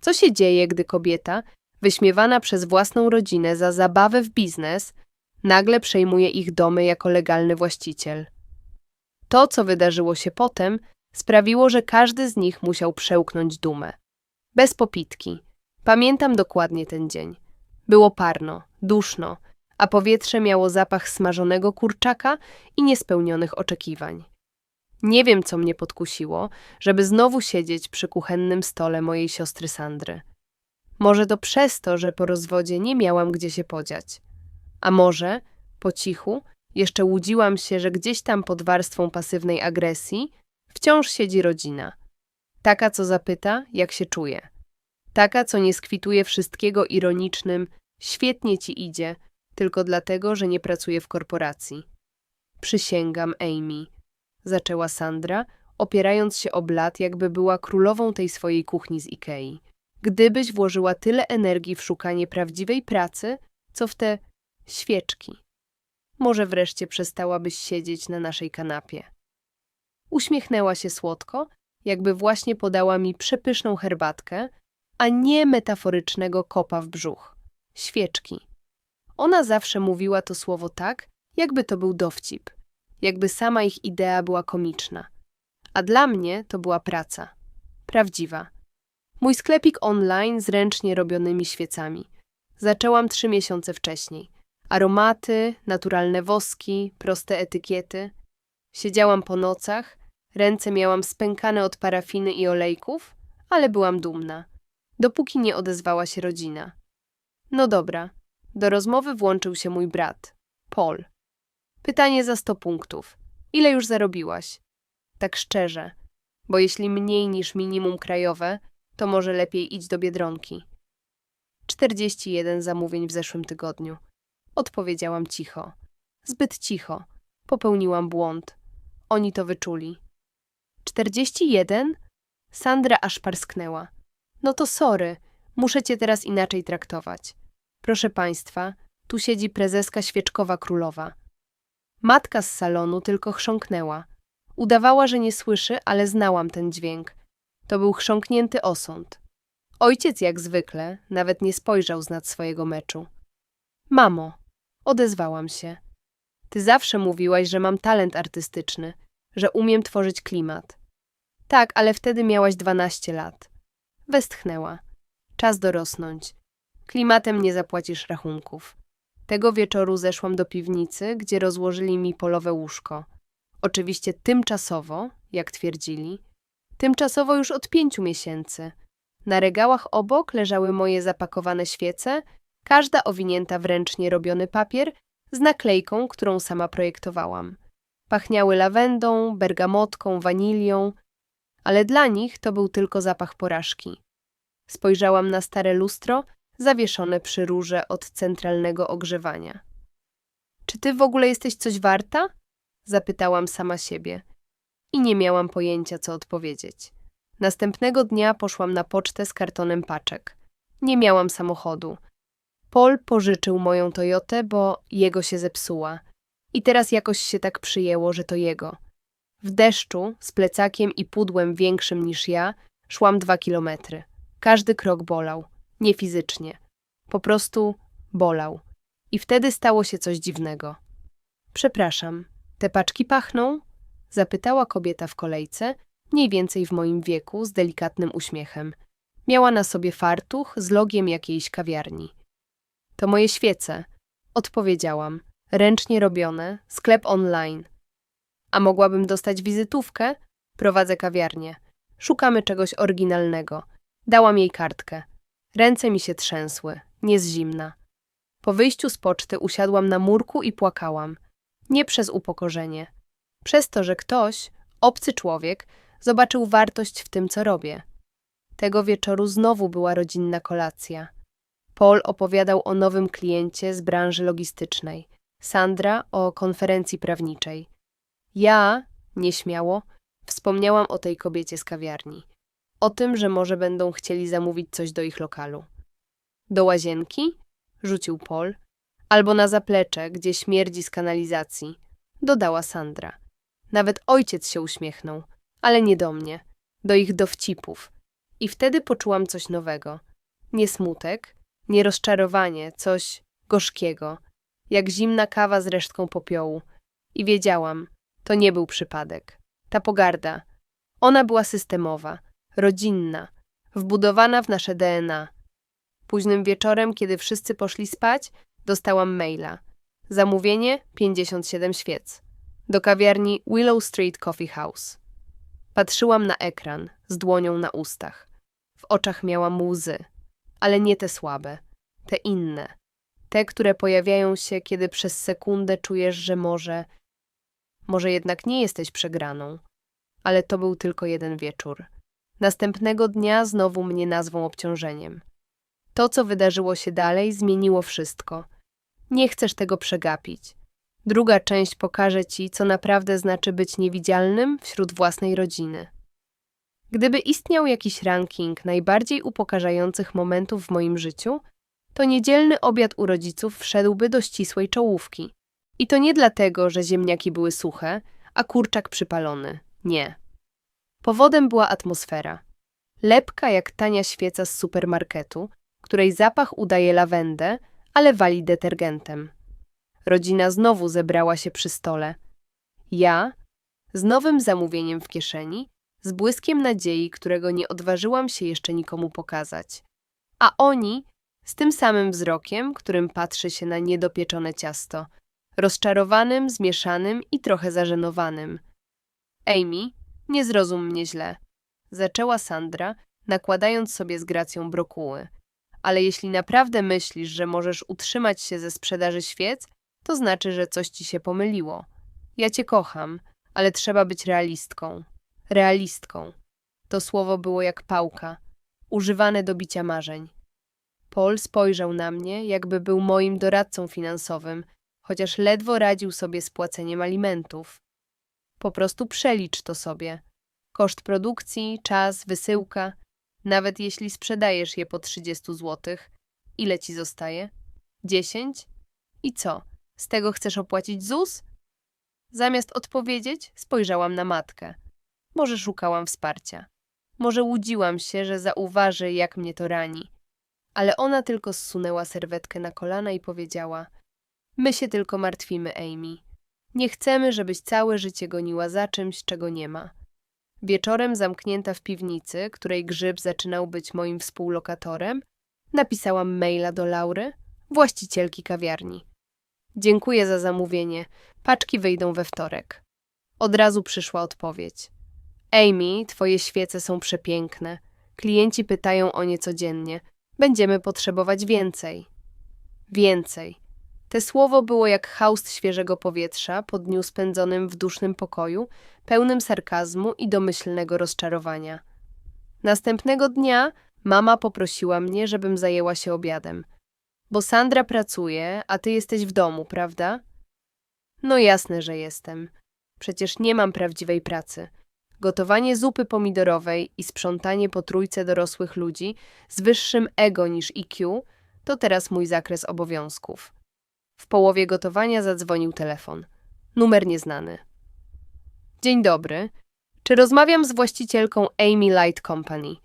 Co się dzieje, gdy kobieta, wyśmiewana przez własną rodzinę za zabawę w biznes, nagle przejmuje ich domy jako legalny właściciel? To, co wydarzyło się potem, sprawiło, że każdy z nich musiał przełknąć dumę. Bez popitki. Pamiętam dokładnie ten dzień. Było parno, duszno, a powietrze miało zapach smażonego kurczaka i niespełnionych oczekiwań. Nie wiem, co mnie podkusiło, żeby znowu siedzieć przy kuchennym stole mojej siostry Sandry. Może to przez to, że po rozwodzie nie miałam gdzie się podziać. A może, po cichu, jeszcze łudziłam się, że gdzieś tam pod warstwą pasywnej agresji wciąż siedzi rodzina. Taka, co zapyta, jak się czuje. Taka, co nie skwituje wszystkiego ironicznym, świetnie ci idzie, tylko dlatego, że nie pracuje w korporacji. Przysięgam, Amy, zaczęła Sandra, opierając się o blat, jakby była królową tej swojej kuchni z Ikei. Gdybyś włożyła tyle energii w szukanie prawdziwej pracy, co w te świeczki. Może wreszcie przestałabyś siedzieć na naszej kanapie. Uśmiechnęła się słodko, jakby właśnie podała mi przepyszną herbatkę, a nie metaforycznego kopa w brzuch. Świeczki. Ona zawsze mówiła to słowo tak, jakby to był dowcip, jakby sama ich idea była komiczna. A dla mnie to była praca. Prawdziwa. Mój sklepik online z ręcznie robionymi świecami. Zaczęłam trzy miesiące wcześniej. Aromaty, naturalne woski, proste etykiety. Siedziałam po nocach, ręce miałam spękane od parafiny i olejków, ale byłam dumna, dopóki nie odezwała się rodzina. No dobra, do rozmowy włączył się mój brat, Paul. Pytanie za sto punktów. Ile już zarobiłaś? Tak szczerze, bo jeśli mniej niż minimum krajowe, to może lepiej idź do Biedronki. 41 zamówień w zeszłym tygodniu. Odpowiedziałam cicho. Zbyt cicho. Popełniłam błąd. Oni to wyczuli. 41? Sandra aż parsknęła. No to sorry, muszę cię teraz inaczej traktować. Proszę państwa, tu siedzi prezeska świeczkowa królowa. Matka z salonu tylko chrząknęła. Udawała, że nie słyszy, ale znałam ten dźwięk. To był chrząknięty osąd. Ojciec jak zwykle nawet nie spojrzał z nad swojego meczu. Mamo, odezwałam się. Ty zawsze mówiłaś, że mam talent artystyczny, że umiem tworzyć klimat. Tak, ale wtedy miałaś dwanaście lat. Westchnęła. Czas dorosnąć. Klimatem nie zapłacisz rachunków. Tego wieczoru zeszłam do piwnicy, gdzie rozłożyli mi polowe łóżko. Oczywiście tymczasowo, jak twierdzili. Tymczasowo już od pięciu miesięcy. Na regałach obok leżały moje zapakowane świece, każda owinięta w ręcznie robiony papier z naklejką, którą sama projektowałam. Pachniały lawendą, bergamotką, wanilią, ale dla nich to był tylko zapach porażki. Spojrzałam na stare lustro zawieszone przy rurze od centralnego ogrzewania. Czy ty w ogóle jesteś coś warta? Zapytałam sama siebie. I nie miałam pojęcia, co odpowiedzieć. Następnego dnia poszłam na pocztę z kartonem paczek. Nie miałam samochodu. Paul pożyczył moją Toyotę, bo jego się zepsuła. I teraz jakoś się tak przyjęło, że to jego. W deszczu, z plecakiem i pudłem większym niż ja, szłam dwa kilometry. Każdy krok bolał nie fizycznie. Po prostu bolał. I wtedy stało się coś dziwnego. Przepraszam, te paczki pachną? Zapytała kobieta w kolejce, mniej więcej w moim wieku, z delikatnym uśmiechem. Miała na sobie fartuch z logiem jakiejś kawiarni. To moje świece, odpowiedziałam. Ręcznie robione, sklep online. A mogłabym dostać wizytówkę? Prowadzę kawiarnię. Szukamy czegoś oryginalnego. Dałam jej kartkę. Ręce mi się trzęsły, nie z zimna. Po wyjściu z poczty usiadłam na murku i płakałam. Nie przez upokorzenie. Przez to, że ktoś, obcy człowiek, zobaczył wartość w tym, co robię. Tego wieczoru znowu była rodzinna kolacja. Paul opowiadał o nowym kliencie z branży logistycznej, Sandra o konferencji prawniczej. Ja, nieśmiało, wspomniałam o tej kobiecie z kawiarni. O tym, że może będą chcieli zamówić coś do ich lokalu. Do łazienki? Rzucił Paul. Albo na zaplecze, gdzie śmierdzi z kanalizacji. Dodała Sandra. Nawet ojciec się uśmiechnął, ale nie do mnie. Do ich dowcipów. I wtedy poczułam coś nowego. Nie smutek, nie rozczarowanie, coś gorzkiego, jak zimna kawa z resztką popiołu. I wiedziałam, to nie był przypadek. Ta pogarda, ona była systemowa, rodzinna, wbudowana w nasze DNA. Późnym wieczorem, kiedy wszyscy poszli spać, dostałam maila. Zamówienie 57 świec. Do kawiarni Willow Street Coffee House. Patrzyłam na ekran, z dłonią na ustach. W oczach miałam łzy, ale nie te słabe, te inne. Te, które pojawiają się, kiedy przez sekundę czujesz, że może, może jednak nie jesteś przegraną. Ale to był tylko jeden wieczór. Następnego dnia znowu mnie nazwą obciążeniem. To, co wydarzyło się dalej, zmieniło wszystko. Nie chcesz tego przegapić. Druga część pokaże ci, co naprawdę znaczy być niewidzialnym wśród własnej rodziny. Gdyby istniał jakiś ranking najbardziej upokarzających momentów w moim życiu, to niedzielny obiad u rodziców wszedłby do ścisłej czołówki. I to nie dlatego, że ziemniaki były suche, a kurczak przypalony. Nie. Powodem była atmosfera. Lepka jak tania świeca z supermarketu, której zapach udaje lawendę, ale wali detergentem. Rodzina znowu zebrała się przy stole. Ja, z nowym zamówieniem w kieszeni, z błyskiem nadziei, którego nie odważyłam się jeszcze nikomu pokazać. A oni z tym samym wzrokiem, którym patrzy się na niedopieczone ciasto, rozczarowanym, zmieszanym i trochę zażenowanym. Amy, nie zrozum mnie źle, zaczęła Sandra, nakładając sobie z gracją brokuły. Ale jeśli naprawdę myślisz, że możesz utrzymać się ze sprzedaży świec, to znaczy, że coś ci się pomyliło. Ja cię kocham, ale trzeba być realistką. Realistką. To słowo było jak pałka, używane do bicia marzeń. Paul spojrzał na mnie, jakby był moim doradcą finansowym, chociaż ledwo radził sobie z płaceniem alimentów. Po prostu przelicz to sobie. Koszt produkcji, czas, wysyłka. Nawet jeśli sprzedajesz je po 30 zł, ile ci zostaje? 10? I co? Z tego chcesz opłacić ZUS? Zamiast odpowiedzieć, spojrzałam na matkę. Może szukałam wsparcia. Może łudziłam się, że zauważy, jak mnie to rani. Ale ona tylko zsunęła serwetkę na kolana i powiedziała: My się tylko martwimy, Amy. Nie chcemy, żebyś całe życie goniła za czymś, czego nie ma. Wieczorem zamknięta w piwnicy, której grzyb zaczynał być moim współlokatorem, napisałam maila do Laury, właścicielki kawiarni. Dziękuję za zamówienie. Paczki wyjdą we wtorek. Od razu przyszła odpowiedź. Amy, twoje świece są przepiękne. Klienci pytają o nie codziennie. Będziemy potrzebować więcej. Więcej. Te słowo było jak haust świeżego powietrza po dniu spędzonym w dusznym pokoju, pełnym sarkazmu i domyślnego rozczarowania. Następnego dnia mama poprosiła mnie, żebym zajęła się obiadem. Bo Sandra pracuje, a ty jesteś w domu, prawda? No jasne, że jestem. Przecież nie mam prawdziwej pracy. Gotowanie zupy pomidorowej i sprzątanie po trójce dorosłych ludzi z wyższym ego niż IQ to teraz mój zakres obowiązków. W połowie gotowania zadzwonił telefon. Numer nieznany. Dzień dobry. Czy rozmawiam z właścicielką Amy Light Company?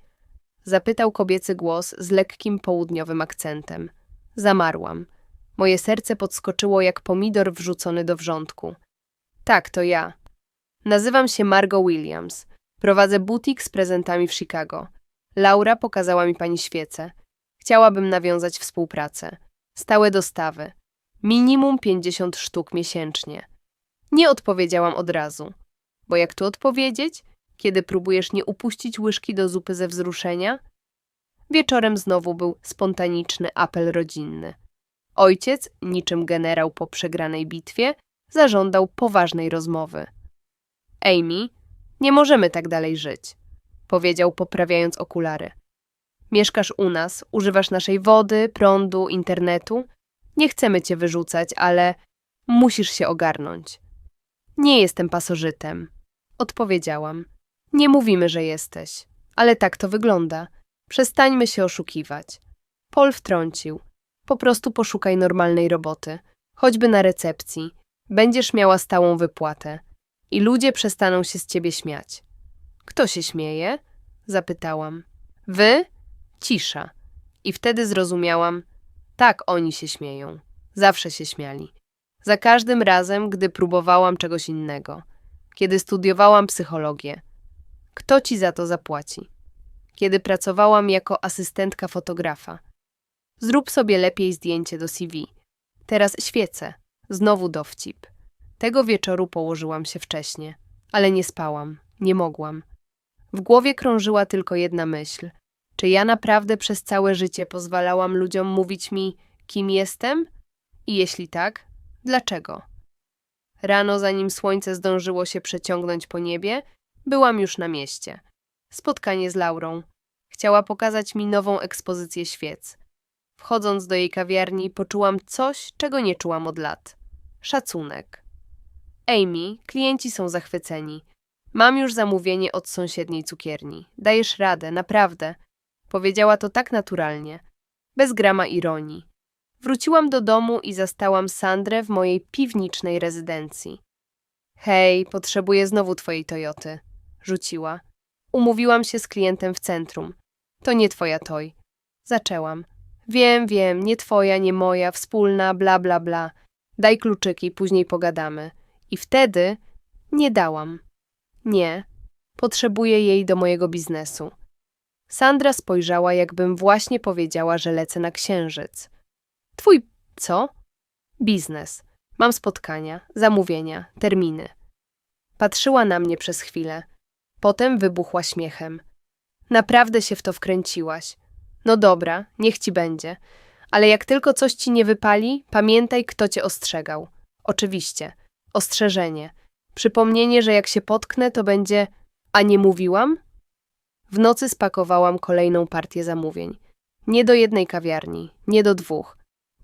Zapytał kobiecy głos z lekkim południowym akcentem. Zamarłam. Moje serce podskoczyło jak pomidor wrzucony do wrzątku. Tak, to ja. Nazywam się Margot Williams. Prowadzę butik z prezentami w Chicago. Laura pokazała mi pani świecę. Chciałabym nawiązać współpracę. Stałe dostawy. Minimum 50 sztuk miesięcznie. Nie odpowiedziałam od razu. Bo jak tu odpowiedzieć, kiedy próbujesz nie upuścić łyżki do zupy ze wzruszenia? Wieczorem znowu był spontaniczny apel rodzinny. Ojciec, niczym generał po przegranej bitwie, zażądał poważnej rozmowy. Amy, nie możemy tak dalej żyć, powiedział poprawiając okulary. Mieszkasz u nas, używasz naszej wody, prądu, internetu. Nie chcemy cię wyrzucać, ale musisz się ogarnąć. Nie jestem pasożytem, odpowiedziałam. Nie mówimy, że jesteś, ale tak to wygląda. Przestańmy się oszukiwać. Paul wtrącił. Po prostu poszukaj normalnej roboty, choćby na recepcji. Będziesz miała stałą wypłatę i ludzie przestaną się z ciebie śmiać. Kto się śmieje? Zapytałam. Wy? Cisza. I wtedy zrozumiałam, tak oni się śmieją. Zawsze się śmiali. Za każdym razem, gdy próbowałam czegoś innego. Kiedy studiowałam psychologię. Kto ci za to zapłaci? Kiedy pracowałam jako asystentka fotografa. Zrób sobie lepiej zdjęcie do CV. Teraz świecę. Znowu dowcip. Tego wieczoru położyłam się wcześnie, ale nie spałam, nie mogłam. W głowie krążyła tylko jedna myśl. Czy ja naprawdę przez całe życie pozwalałam ludziom mówić mi, kim jestem? I jeśli tak, dlaczego? Rano, zanim słońce zdążyło się przeciągnąć po niebie, byłam już na mieście. Spotkanie z Laurą. Chciała pokazać mi nową ekspozycję świec. Wchodząc do jej kawiarni, poczułam coś, czego nie czułam od lat. Szacunek. Amy, klienci są zachwyceni. Mam już zamówienie od sąsiedniej cukierni. Dajesz radę, naprawdę. Powiedziała to tak naturalnie, bez grama ironii. Wróciłam do domu i zastałam Sandrę w mojej piwniczej rezydencji. Hej, potrzebuję znowu twojej Toyoty. Rzuciła. Umówiłam się z klientem w centrum. To nie twoja toj. Zaczęłam. Wiem, wiem, nie twoja, nie moja, wspólna, bla, bla, bla. Daj kluczyki, później pogadamy. I wtedy nie dałam. Nie, potrzebuję jej do mojego biznesu. Sandra spojrzała, jakbym właśnie powiedziała, że lecę na księżyc. Twój co? Biznes. Mam spotkania, zamówienia, terminy. Patrzyła na mnie przez chwilę. Potem wybuchła śmiechem. Naprawdę się w to wkręciłaś. No dobra, niech ci będzie. Ale jak tylko coś ci nie wypali, pamiętaj, kto cię ostrzegał. Oczywiście. Ostrzeżenie. Przypomnienie, że jak się potknę, to będzie. A nie mówiłam? W nocy spakowałam kolejną partię zamówień. Nie do jednej kawiarni, nie do dwóch.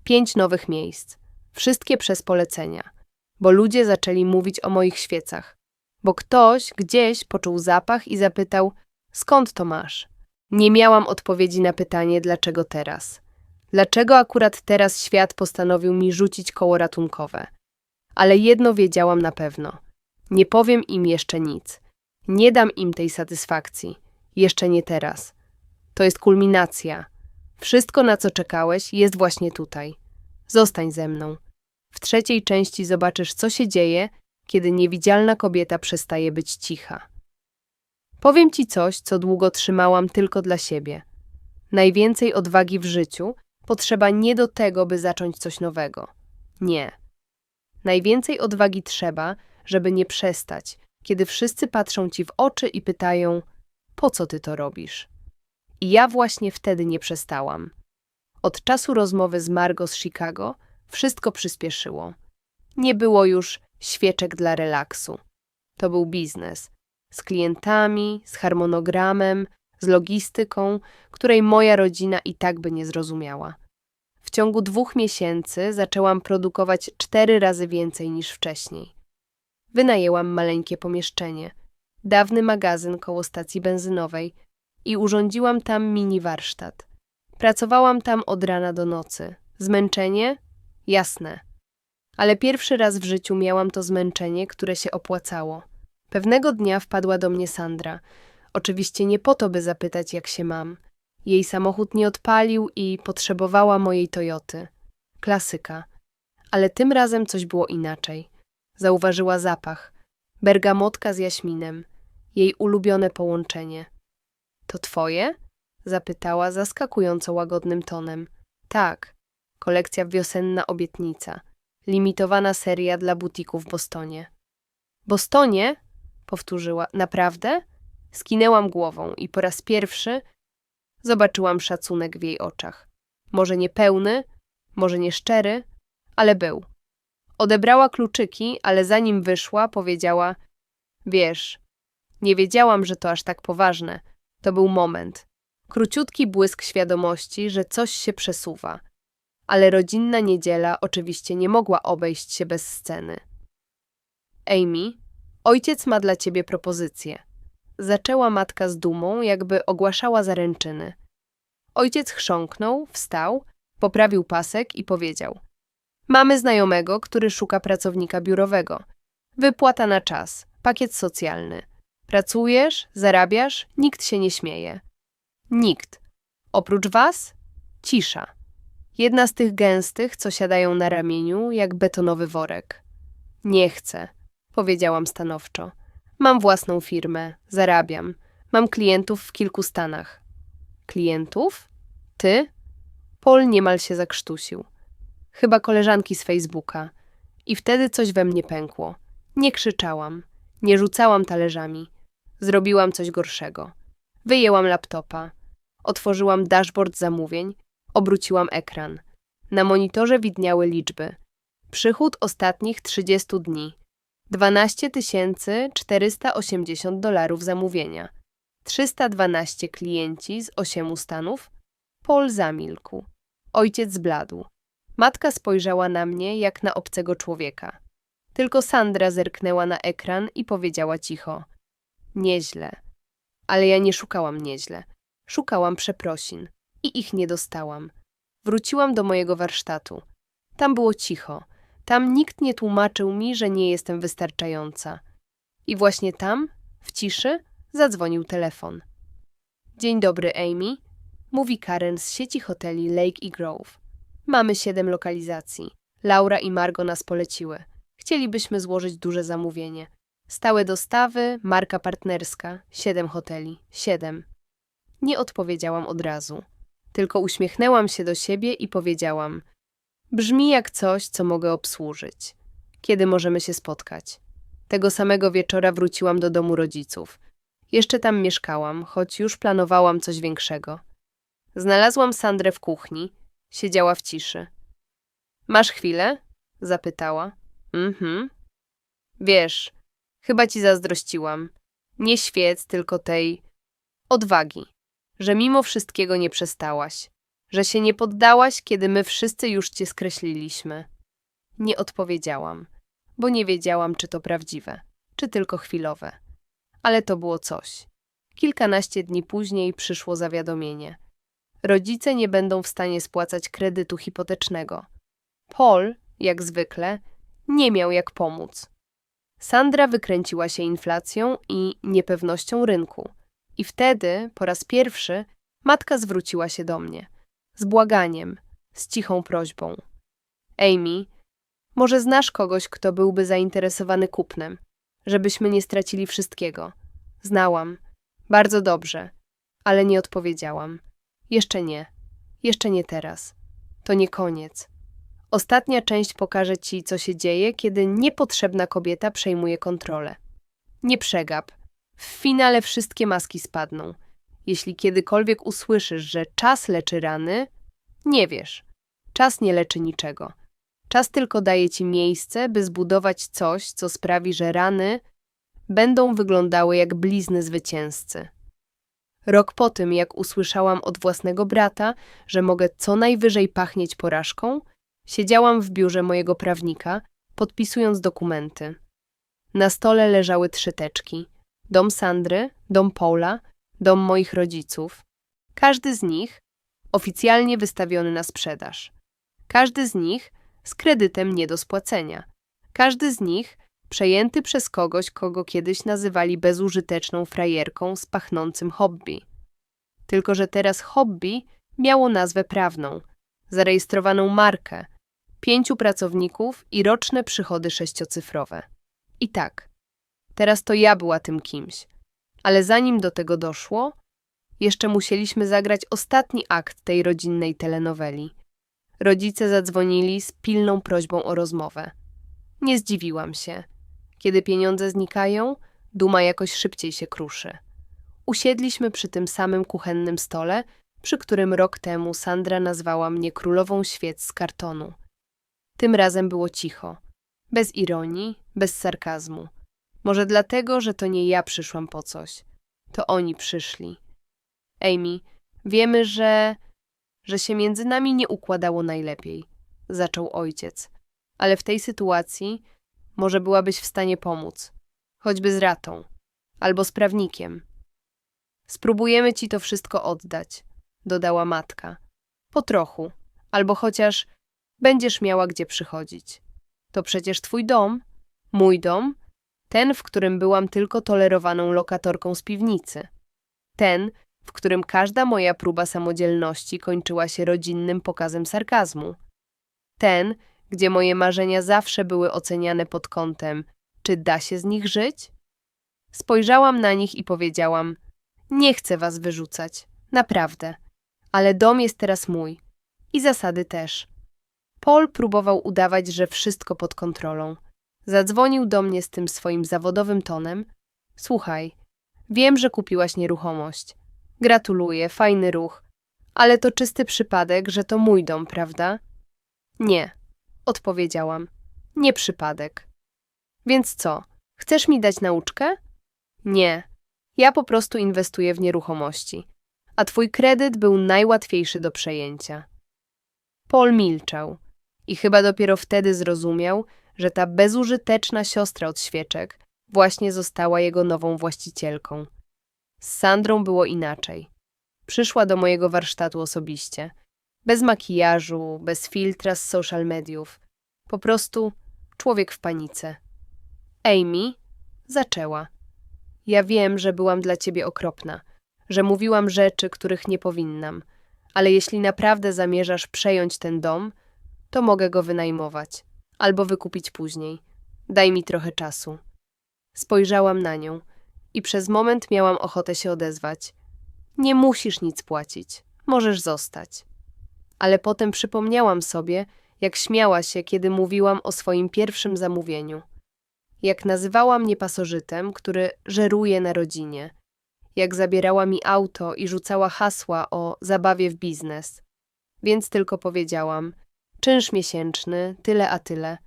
Pięć nowych miejsc. Wszystkie przez polecenia. Bo ludzie zaczęli mówić o moich świecach. Bo ktoś gdzieś poczuł zapach i zapytał: Skąd to masz? Nie miałam odpowiedzi na pytanie, dlaczego teraz. Dlaczego akurat teraz świat postanowił mi rzucić koło ratunkowe? Ale jedno wiedziałam na pewno. Nie powiem im jeszcze nic. Nie dam im tej satysfakcji. Jeszcze nie teraz. To jest kulminacja. Wszystko, na co czekałeś, jest właśnie tutaj. Zostań ze mną. W trzeciej części zobaczysz, co się dzieje, kiedy niewidzialna kobieta przestaje być cicha. Powiem ci coś, co długo trzymałam tylko dla siebie. Najwięcej odwagi w życiu potrzeba nie do tego, by zacząć coś nowego. Nie. Najwięcej odwagi trzeba, żeby nie przestać, kiedy wszyscy patrzą ci w oczy i pytają: Po co ty to robisz? I ja właśnie wtedy nie przestałam. Od czasu rozmowy z Margo z Chicago wszystko przyspieszyło. Nie było już świeczek dla relaksu. To był biznes. Z klientami, z harmonogramem, z logistyką, której moja rodzina i tak by nie zrozumiała. W ciągu dwóch miesięcy zaczęłam produkować cztery razy więcej niż wcześniej. Wynajęłam maleńkie pomieszczenie, dawny magazyn koło stacji benzynowej i urządziłam tam mini warsztat. Pracowałam tam od rana do nocy. Zmęczenie? Jasne. Ale pierwszy raz w życiu miałam to zmęczenie, które się opłacało. Pewnego dnia wpadła do mnie Sandra. Oczywiście nie po to, by zapytać, jak się mam. Jej samochód nie odpalił i potrzebowała mojej Toyoty. Klasyka. Ale tym razem coś było inaczej. Zauważyła zapach. Bergamotka z jaśminem. Jej ulubione połączenie. To twoje? Zapytała zaskakująco łagodnym tonem. Tak. Kolekcja wiosenna obietnica. Limitowana seria dla butików w Bostonie. Bostonie? Powtórzyła. Naprawdę? Skinęłam głową i po raz pierwszy zobaczyłam szacunek w jej oczach. Może nie pełny, może nie szczery, ale był. Odebrała kluczyki, ale zanim wyszła, powiedziała: Wiesz, nie wiedziałam, że to aż tak poważne. To był moment. Króciutki błysk świadomości, że coś się przesuwa. Ale rodzinna niedziela oczywiście nie mogła obejść się bez sceny. Amy, ojciec ma dla ciebie propozycję. Zaczęła matka z dumą, jakby ogłaszała zaręczyny. Ojciec chrząknął, wstał, poprawił pasek i powiedział: Mamy znajomego, który szuka pracownika biurowego. Wypłata na czas, pakiet socjalny. Pracujesz, zarabiasz, nikt się nie śmieje. Nikt. Oprócz was? Cisza. Jedna z tych gęstych, co siadają na ramieniu, jak betonowy worek. Nie chcę, powiedziałam stanowczo. Mam własną firmę, zarabiam. Mam klientów w kilku stanach. Klientów? Ty? Paul niemal się zakrztusił. Chyba koleżanki z Facebooka. I wtedy coś we mnie pękło. Nie krzyczałam, nie rzucałam talerzami. Zrobiłam coś gorszego. Wyjęłam laptopa. Otworzyłam dashboard zamówień, obróciłam ekran. Na monitorze widniały liczby. Przychód ostatnich 30 dni. 12 480 dolarów zamówienia. 312 klienci z 8 stanów. Paul zamilkł. Ojciec zbladł. Matka spojrzała na mnie jak na obcego człowieka. Tylko Sandra zerknęła na ekran i powiedziała cicho. Nieźle. Ale ja nie szukałam nieźle. Szukałam przeprosin i ich nie dostałam. Wróciłam do mojego warsztatu. Tam było cicho. Tam nikt nie tłumaczył mi, że nie jestem wystarczająca. I właśnie tam, w ciszy, zadzwonił telefon. Dzień dobry, Amy. Mówi Karen z sieci hoteli Lake i Grove. Mamy siedem lokalizacji. Laura i Margo nas poleciły. Chcielibyśmy złożyć duże zamówienie. Stałe dostawy, marka partnerska, siedem hoteli, siedem. Nie odpowiedziałam od razu. Tylko uśmiechnęłam się do siebie i powiedziałam: Brzmi jak coś, co mogę obsłużyć. Kiedy możemy się spotkać? Tego samego wieczora wróciłam do domu rodziców. Jeszcze tam mieszkałam, choć już planowałam coś większego. Znalazłam Sandrę w kuchni. Siedziała w ciszy. Masz chwilę? zapytała. Mhm. Wiesz, chyba ci zazdrościłam. Nie świec, tylko tej odwagi, że mimo wszystkiego nie przestałaś, że się nie poddałaś, kiedy my wszyscy już cię skreśliliśmy. Nie odpowiedziałam, bo nie wiedziałam, czy to prawdziwe, czy tylko chwilowe. Ale to było coś. Kilkanaście dni później przyszło zawiadomienie. Rodzice nie będą w stanie spłacać kredytu hipotecznego. Paul, jak zwykle, nie miał jak pomóc. Sandra wykręciła się inflacją i niepewnością rynku. I wtedy, po raz pierwszy, matka zwróciła się do mnie. Z błaganiem, z cichą prośbą. Amy, może znasz kogoś, kto byłby zainteresowany kupnem, żebyśmy nie stracili wszystkiego. Znałam. Bardzo dobrze. Ale nie odpowiedziałam. Jeszcze nie. Jeszcze nie teraz. To nie koniec. Ostatnia część pokaże ci, co się dzieje, kiedy niepotrzebna kobieta przejmuje kontrolę. Nie przegap. W finale wszystkie maski spadną. Jeśli kiedykolwiek usłyszysz, że czas leczy rany, nie wiesz. Czas nie leczy niczego. Czas tylko daje ci miejsce, by zbudować coś, co sprawi, że rany będą wyglądały jak blizny zwycięzcy. Rok po tym, jak usłyszałam od własnego brata, że mogę co najwyżej pachnieć porażką, siedziałam w biurze mojego prawnika, podpisując dokumenty. Na stole leżały trzy teczki: dom Sandry, dom Paula, dom moich rodziców. Każdy z nich oficjalnie wystawiony na sprzedaż. Każdy z nich z kredytem nie do spłacenia. Każdy z nich przejęty przez kogoś, kogo kiedyś nazywali bezużyteczną frajerką z pachnącym hobby. Tylko, że teraz hobby miało nazwę prawną, zarejestrowaną markę, pięciu pracowników i roczne przychody sześciocyfrowe. I tak, teraz to ja była tym kimś. Ale zanim do tego doszło, jeszcze musieliśmy zagrać ostatni akt tej rodzinnej telenoweli. Rodzice zadzwonili z pilną prośbą o rozmowę. Nie zdziwiłam się. Kiedy pieniądze znikają, duma jakoś szybciej się kruszy. Usiedliśmy przy tym samym kuchennym stole, przy którym rok temu Sandra nazwała mnie królową świec z kartonu. Tym razem było cicho, bez ironii, bez sarkazmu. Może dlatego, że to nie ja przyszłam po coś. To oni przyszli. Amy, wiemy, że... że się między nami nie układało najlepiej, zaczął ojciec. Ale w tej sytuacji może byłabyś w stanie pomóc, choćby z ratą, albo z prawnikiem. Spróbujemy ci to wszystko oddać, dodała matka. Po trochu, albo chociaż będziesz miała gdzie przychodzić. To przecież twój dom, mój dom, ten, w którym byłam tylko tolerowaną lokatorką z piwnicy. Ten, w którym każda moja próba samodzielności kończyła się rodzinnym pokazem sarkazmu. Ten, gdzie moje marzenia zawsze były oceniane pod kątem, czy da się z nich żyć? Spojrzałam na nich i powiedziałam: Nie chcę was wyrzucać, naprawdę, ale dom jest teraz mój i zasady też. Paul próbował udawać, że wszystko pod kontrolą. Zadzwonił do mnie z tym swoim zawodowym tonem. Słuchaj, wiem, że kupiłaś nieruchomość. Gratuluję, fajny ruch. Ale to czysty przypadek, że to mój dom, prawda? Nie, odpowiedziałam. Nie przypadek. Więc co, chcesz mi dać nauczkę? Nie. Ja po prostu inwestuję w nieruchomości. A twój kredyt był najłatwiejszy do przejęcia. Paul milczał i chyba dopiero wtedy zrozumiał, że ta bezużyteczna siostra od świeczek właśnie została jego nową właścicielką. Z Sandrą było inaczej. Przyszła do mojego warsztatu osobiście. Bez makijażu, bez filtra z social mediów. Po prostu człowiek w panice. Amy zaczęła. Ja wiem, że byłam dla ciebie okropna, że mówiłam rzeczy, których nie powinnam, ale jeśli naprawdę zamierzasz przejąć ten dom, to mogę go wynajmować albo wykupić później. Daj mi trochę czasu. Spojrzałam na nią i przez moment miałam ochotę się odezwać. Nie musisz nic płacić, możesz zostać. Ale potem przypomniałam sobie, jak śmiała się, kiedy mówiłam o swoim pierwszym zamówieniu. Jak nazywała mnie pasożytem, który żeruje na rodzinie. Jak zabierała mi auto i rzucała hasła o zabawie w biznes. Więc tylko powiedziałam: czynsz miesięczny, tyle a tyle,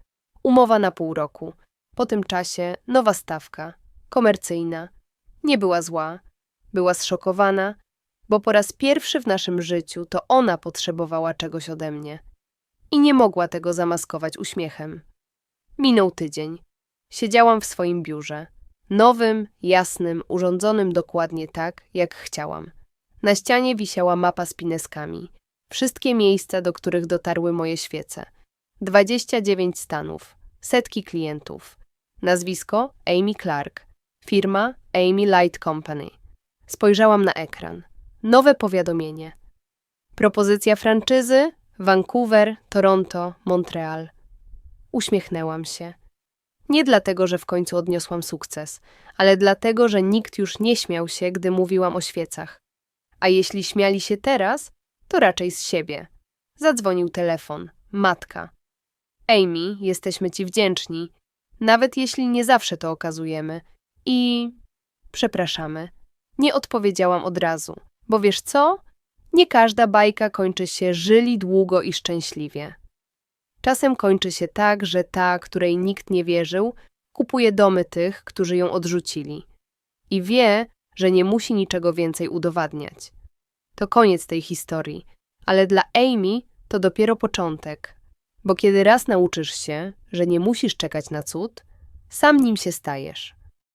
umowa na pół roku. Po tym czasie nowa stawka, komercyjna. Nie była zła, była zszokowana, bo po raz pierwszy w naszym życiu to ona potrzebowała czegoś ode mnie. I nie mogła tego zamaskować uśmiechem. Minął tydzień. Siedziałam w swoim biurze. Nowym, jasnym, urządzonym dokładnie tak, jak chciałam. Na ścianie wisiała mapa z pineskami. Wszystkie miejsca, do których dotarły moje świece. 29 stanów, setki klientów. Nazwisko Amy Clark. Firma Amy Light Company. Spojrzałam na ekran. Nowe powiadomienie. Propozycja franczyzy Vancouver, Toronto, Montreal. Uśmiechnęłam się. Nie dlatego, że w końcu odniosłam sukces, ale dlatego, że nikt już nie śmiał się, gdy mówiłam o świecach. A jeśli śmiali się teraz, to raczej z siebie. Zadzwonił telefon. Matka. Amy, jesteśmy ci wdzięczni, nawet jeśli nie zawsze to okazujemy. I. Przepraszamy. Nie odpowiedziałam od razu, bo wiesz co? Nie każda bajka kończy się żyli długo i szczęśliwie. Czasem kończy się tak, że ta, której nikt nie wierzył, kupuje domy tych, którzy ją odrzucili. I wie, że nie musi niczego więcej udowadniać. To koniec tej historii, ale dla Amy to dopiero początek, bo kiedy raz nauczysz się, że nie musisz czekać na cud, sam nim się stajesz.